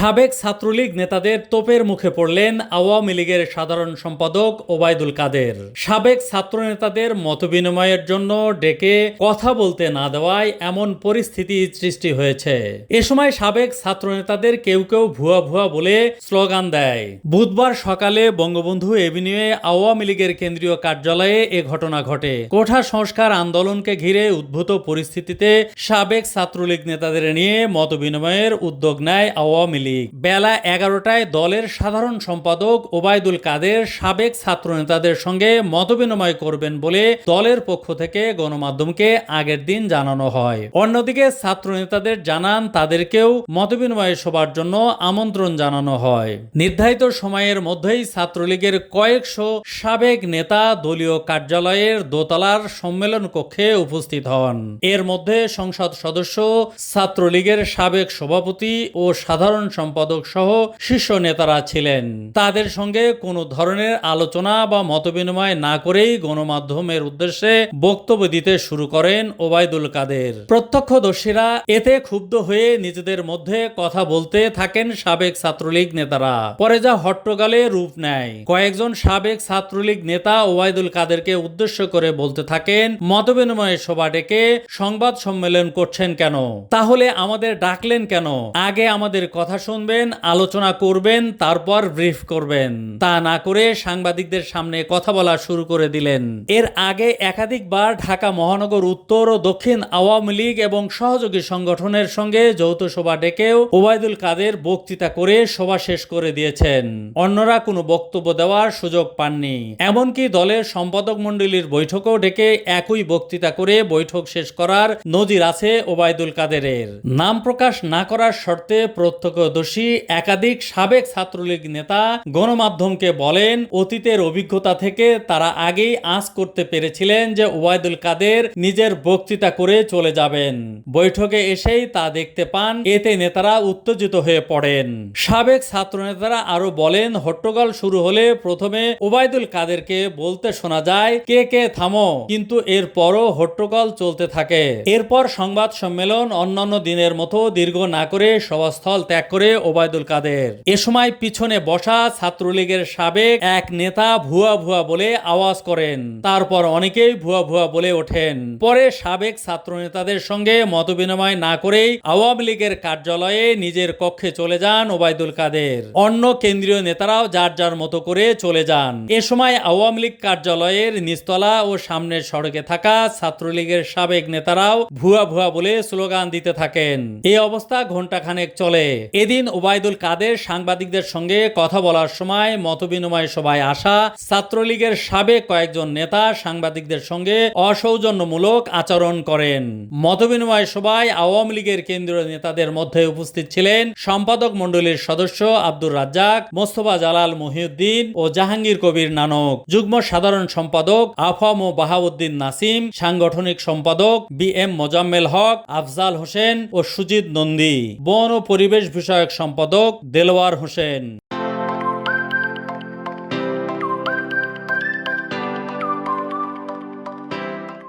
সাবেক ছাত্রলীগ নেতাদের তোপের মুখে পড়লেন আওয়ামী লীগের সাধারণ সম্পাদক ওবায়দুল কাদের। সাবেক ছাত্র নেতাদের মতবিনিময়ের জন্য ডেকে কথা বলতে না দেওয়ায় এমন পরিস্থিতি সৃষ্টি হয়েছে। এ সময় সাবেক ছাত্র নেতাদের কেউ কেউ ভুয়া ভুয়া বলে স্লোগান দেয়। বুধবার সকালে বঙ্গবন্ধু এভিনিউয়ে আওয়ামী লীগের কেন্দ্রীয় কার্যালয়ে এ ঘটনা ঘটে। কোঠা সংস্কার আন্দোলনকে ঘিরে উদ্ভূত পরিস্থিতিতে সাবেক ছাত্রলীগ নেতাদের নিয়ে মতবিনিময়ের উদ্যোগ নেয় আওয়ামী লীগ। বেলা এগারোটায় দলের সাধারণ সম্পাদক ওবায়দুল কাদের সাবেক ছাত্র নেতাদের সঙ্গে মতবিনিময় করবেন বলে দলের পক্ষ থেকে গণমাধ্যমকে আগের দিন জানানো হয়। অন্যদিকে ছাত্র নেতাদের জানান, তাদেরকেও মতবিনিময় সবার জন্য আমন্ত্রণ জানানো হয়। নির্ধারিত সময়ের মধ্যেই ছাত্রলীগের কয়েকশো সাবেক নেতা দলীয় কার্যালয়ের দোতলার সম্মেলন কক্ষে উপস্থিত হন। এর মধ্যে সংসদ সদস্য, ছাত্রলীগের সাবেক সভাপতি ও সাধারণ সম্পাদক সহ শীর্ষ নেতারা ছিলেন। তাদের সঙ্গে কোনো ধরনের আলোচনা বা মতবিনিময় না করেই গণমাধ্যমের উদ্দেশ্যে বক্তব্য দিতে শুরু করেন ওবায়দুল কাদের। প্রত্যক্ষদর্শীরা এতে ক্ষুব্ধ হয়ে নিজেদের মধ্যে কথা বলতে থাকেন সাবেক ছাত্রলীগ নেতারা। পরে যা হট্টগালে রূপ নেয়। কয়েকজন সাবেক ছাত্রলীগ নেতা ওবায়দুল কাদেরকে উদ্দেশ্য করে বলতে থাকেন, মতবিনিময় সভা ডেকে সংবাদ সম্মেলন করছেন কেন? তাহলে আমাদের ডাকলেন কেন? আগে আমাদের কথা শুনবেন, আলোচনা করবেন, তারপর ব্রিফ করবেন। তা না করে সাংবাদিকদের সামনে কথা বলা শুরু করে দিলেন। এর আগে একাধিকবার ঢাকা মহানগর উত্তর ও দক্ষিণ আওয়ামী লীগ এবং সহযোগী সংগঠনের সঙ্গে যৌথ সভা ডেকেও ওবায়দুল কাদের বক্তৃতা করে সভা শেষ করে দিয়েছেন। অন্যরা কোনো বক্তব্য দেওয়ার সুযোগ পাননি। এমনকি দলের সম্পাদক মণ্ডলীর বৈঠকও ডেকে একই বক্তৃতা করে বৈঠক শেষ করার নজির আছে ওবায়দুল কাদেরের। নাম প্রকাশ না করার শর্তে প্রত্যক্ষদর্শী একাধিক সাবেক ছাত্রলীগ নেতা গণমাধ্যমকে বলেন, অতীতের অভিজ্ঞতা থেকে তারা আগেই আঁচ করতে পেরেছিলেন যে ওবায়দুল কাদের নিজের বক্তৃতা করে চলে যাবেন। বৈঠকে এসেই তা দেখতে পান, এতে নেতারা উত্তেজিত হয়ে পড়েন। সাবেক ছাত্র নেতারা আরও বলেন, হট্টগোল শুরু হলে প্রথমে ওবায়দুল কাদেরকে বলতে শোনা যায়, কে কে, থামো। কিন্তু এরপরও হট্টগোল চলতে থাকে। এরপর সংবাদ সম্মেলন অন্যান্য দিনের মতো দীর্ঘ না করে সভাস্থল ত্যাগ করে ওবায়দুল কাদের। এ সময় পিছনে বসা ছাত্রলীগের সাবেক এক নেতা ভুয়া ভুয়া বলে আওয়াজ করেন। তারপর অনেকেই ভুয়া ভুয়া বলে ওঠেন। পরে সাবেক ছাত্র নেতাদের সঙ্গে মতবিনিময় না করেই আওয়ামী লীগের কার্যালয়ে নিজের কক্ষে চলে যান ওবায়দুল কাদের। অন্য কেন্দ্রীয় নেতারাও যার যার মতো করে চলে যান। এ সময় আওয়ামী লীগ কার্যালয়ের নিচতলা ও সামনের সড়কে থাকা ছাত্রলীগের সাবেক নেতারাও ভুয়া ভুয়া বলে স্লোগান দিতে থাকেন। এই অবস্থা ঘণ্টাখানেক চলে। এদিন ওবায়দুল কাদের সাংবাদিকদের সঙ্গে কথা বলার সময় মতবিনিময় সভায় আসা ছাত্রলীগের সাবেক কয়েকজন নেতা সাংবাদিকদের সঙ্গে অসৌজন্যমূলক আচরণ করেন। মতবিনিময় সভায় আওয়ামী লীগের কেন্দ্রীয় নেতাদের মধ্যে উপস্থিত ছিলেন সম্পাদক মণ্ডলীর সদস্য আব্দুর রাজ্জাক, মোস্তফা জালাল মহিউদ্দিন ও জাহাঙ্গীর কবির নানক। যুগ্ম সাধারণ সম্পাদক আফাম ও বাহাউদ্দিন নাসিম, সাংগঠনিক সম্পাদক বি এম মোজাম্মেল হক, আফজাল হোসেন ও সুজিত নন্দী। বন ও পরিবেশ বিষয়ক সম্পাদক দেলোয়ার হোসেন।